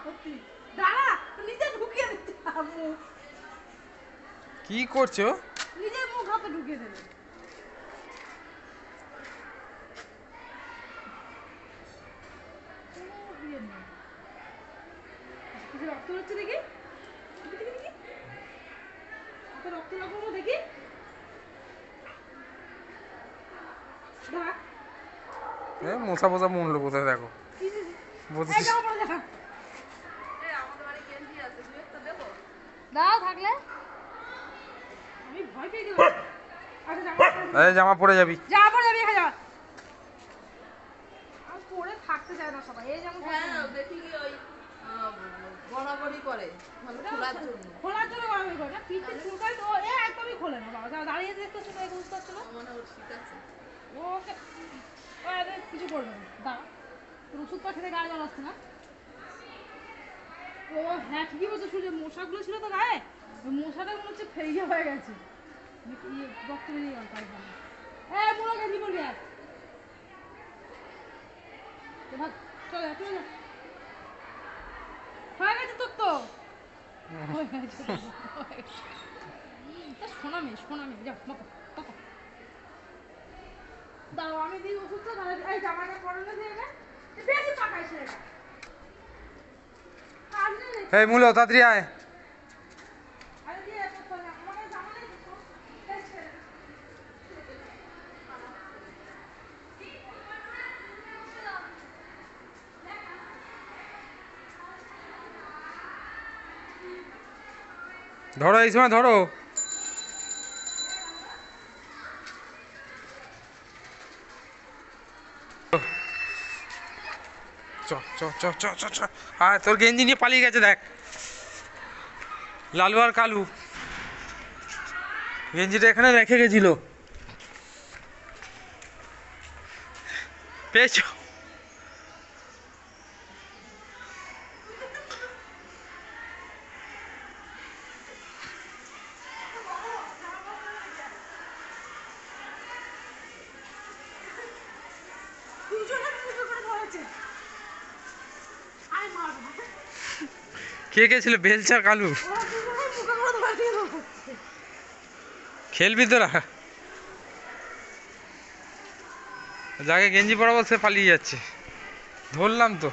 আপত্তি। দাঁড়া নিজে ঢুকিয়ে মুখ কি করছ? নিজের মুখ হাতে ঢুকিয়ে দেবে রক্ত হচ্ছে দেখি? দেখি। রক্ত মশা ফসা মনলো কোথায় দেখো? কি যে- এই বলতেছিস জামা পরে দেখা। দাও থাকলে। আমি ভয় পেয়ে গেলাম। আচ্ছা জামা পরে- এই জামা পরে যাবি। যা পরে যাবি এখানে যা। আর পরে থাকতে চায় না সবাই। এই যেমন হ্যাঁ দেখি কি ওই বরাবরই করে। মানে খোলার জন্য। খোলার জন্য বাড়াবাড়ি করে না। পিঠে চুলকায় তো এ একদমই খোলে না। বাবা যা দাঁড়িয়ে দেখতে শুনে বুঝতে পারছ না। মানে ওর শীত আছে। ওকে। ও এদের কিছু করবে না। দাঁড়া ওষুধটা খেতে গায়ে আসছে না। ও হ্যাঁ ঠিকই বলছো শুনে মশাগুলো ছিল তো গায়ে মশাটা মনে হচ্ছে ফেরিয়ে যা যা হয়ে গেছে তোর তো। শোনা মেয়ে মতো মতো দাও আমি দিই ওষুধটা এই জামাটা দিয়ে নে। বেশি পাকাই সেটা কাজ নেই রে। এই মূল তাড়াতাড়ি আয়। ধরো এই সময় ধরো চ চ চ চ চ চ। আয়, তোর গেঞ্জি নিয়ে পালিয়ে গেছে, দেখ। লালু আর কালু। গেঞ্জিটা এখানে রেখে গেছিল। পেয়েছ? দুজনে মুখে করে ধরেছে। আয় মারবো। কে গেছিল? বেলচা কালু। খেলবি তোরা? যাকে গেঞ্জি পরাবো, সে পালিয়ে যাচ্ছে। ধরলাম তো।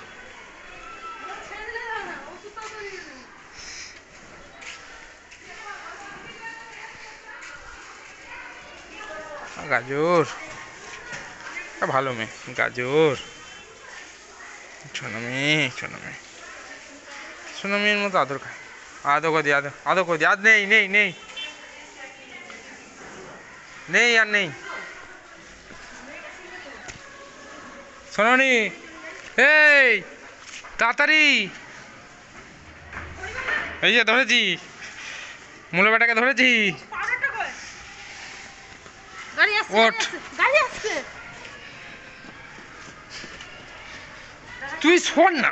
গাজর। ভালো মেয়ে, গাজর। ছোনো মেয়ে ছোনো মেয়ে। ছোনো মেয়ের মতো আদর খায়। আদর করে দি আদর আদর করে দি আদ নেই নেই নেই। নেই আর নেই। শোনি এই তাড়াতাড়ি। এই যে ধরেছি। মূল বেটাকে ধরেছি। ওঠ। তুই শোন না।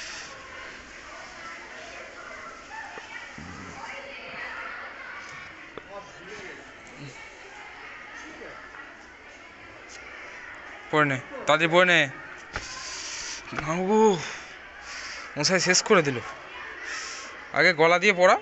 পড়ে নে তাদের পড়ে নে ও মশাই শেষ করে দিল। আগে গলা দিয়ে পড়া।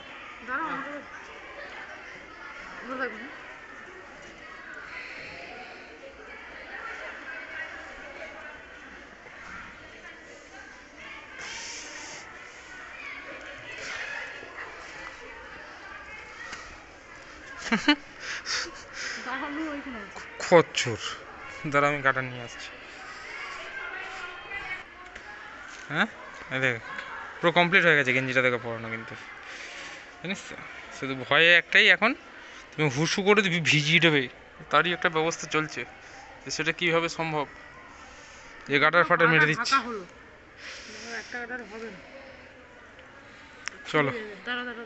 খচ্চর। দাঁড়া আমি কাটা নিয়ে আসছি। হ্যাঁ? দেখ পুরো কমপ্লিট হয়ে গেছে গেঞ্জিটা দেখে পড়ানো কিন্তু। জানিস তো? শুধু ভয়ে একটাই এখন তুমি হুসু করে দিবি ভিজিয়ে দেবে। তারই একটা ব্যবস্থা চলছে যে সেটা কীভাবে সম্ভব? যে গাটার ফাটার মেরে দিচ্ছি। চলো। দাঁড়া দাঁড়া।